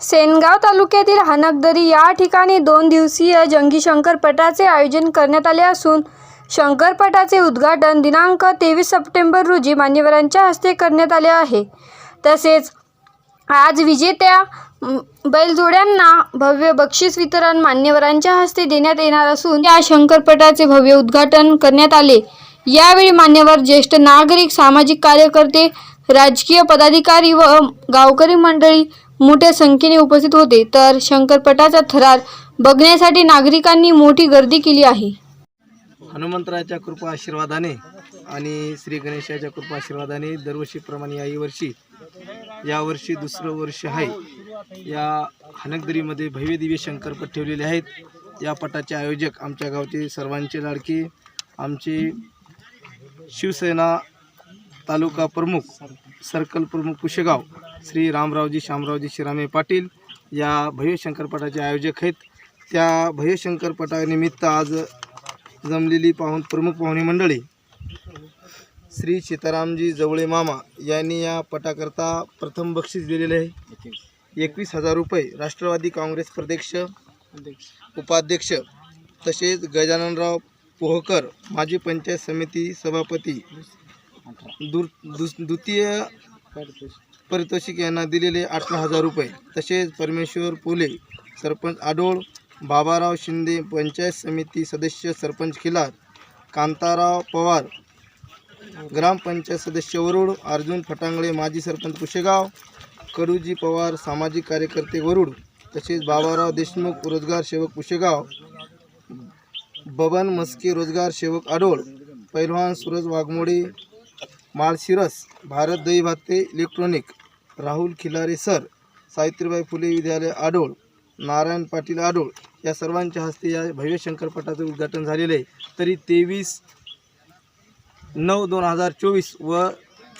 सेनगाव तालुक्यातील हानकदरी या ठिकाणी दोन दिवसीय जंगी शंकरपटाचे आयोजन करण्यात आले असून शंकरपटाचे उद्घाटन दिनांक तेवीस सप्टेंबर रोजी मान्यवरांच्या हस्ते करण्यात आले आहे. तसेच आज विजेत्या बैलजोड्यांना भव्य बक्षीस वितरण मान्यवरांच्या हस्ते देण्यात येणार असून या शंकरपटाचे भव्य उद्घाटन करण्यात आले. यावेळी मान्यवर ज्येष्ठ नागरिक सामाजिक कार्यकर्ते राजकीय पदाधिकारी व गावकरी मंडळी मोठ्या संख्येने उपस्थित होते तर शंकरपटाचा थरार बघण्यासाठी नागरिकांनी मोठी गर्दी केली आहे. हनुमंतराच्या कृपा आशीर्वादाने आणि श्री गणेशाच्या कृपा आशीर्वादाने दरवर्षीप्रमाणे याही वर्षी यावर्षी दुसरं वर्ष आहे. या हनकदरीमध्ये भव्य दिव्य शंकरपट ठेवलेले आहेत. या पटाचे आयोजक आमच्या गावचे सर्वांचे लाडके आमचे शिवसेना तालुका प्रमुख सर्कल प्रमुख कुशेगाव श्री रामरावजी शामरावजी शिरामे पाटील या भयशंकरपटाचे आयोजक आहेत. त्या भव्य आज जमलेली पाहून प्रमुख पाहुणे मंडळी श्री सीतारामजी जवळे मामा यांनी या पटाकरता प्रथम बक्षीस दिलेले आहे. एकवीस हजार रुपये राष्ट्रवादी काँग्रेस प्रदेश उपाध्यक्ष तसेच गजाननराव पोहकर माजी पंचायत समिती सभापती दूर दुस द्वितीय पारितोषिक यांना दिलेले अठरा हजार रुपये. तसेच परमेश्वर पोले सरपंच आडोळ बाबाराव शिंदे पंचायत समिती सदस्य सरपंच खिलार कांताराव पवार ग्रामपंचायत सदस्य वरुड अर्जुन फटांगळे माजी सरपंच कुशेगाव करुजी पवार सामाजिक कार्यकर्ते वरुड तसेच बाबाराव देशमुख रोजगार सेवक कुशेगाव बबन मस्के रोजगार सेवक आडोळ पैलवान सूरज वाघमोडे माळशिरस भारत दही भाते इलेक्ट्रॉनिक राहुल खिलारे सर सावित्रीबाई फुले विद्यालय आडोळ नारायण पाटील आडोळ या सर्वांच्या हस्ते या भव्य शंकरपटाचं उद्घाटन झालेलं आहे. तरी तेवीस नऊ दोन हजार चोवीस व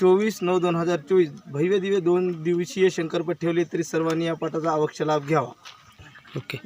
चोवीस नऊ दोन हजार चोवीस भव्य दिव्य दोन दिवसीय शंकरपट ठेवले तरी सर्वांनी या पटाचा अवक्ष लाभ घ्यावा. ओके.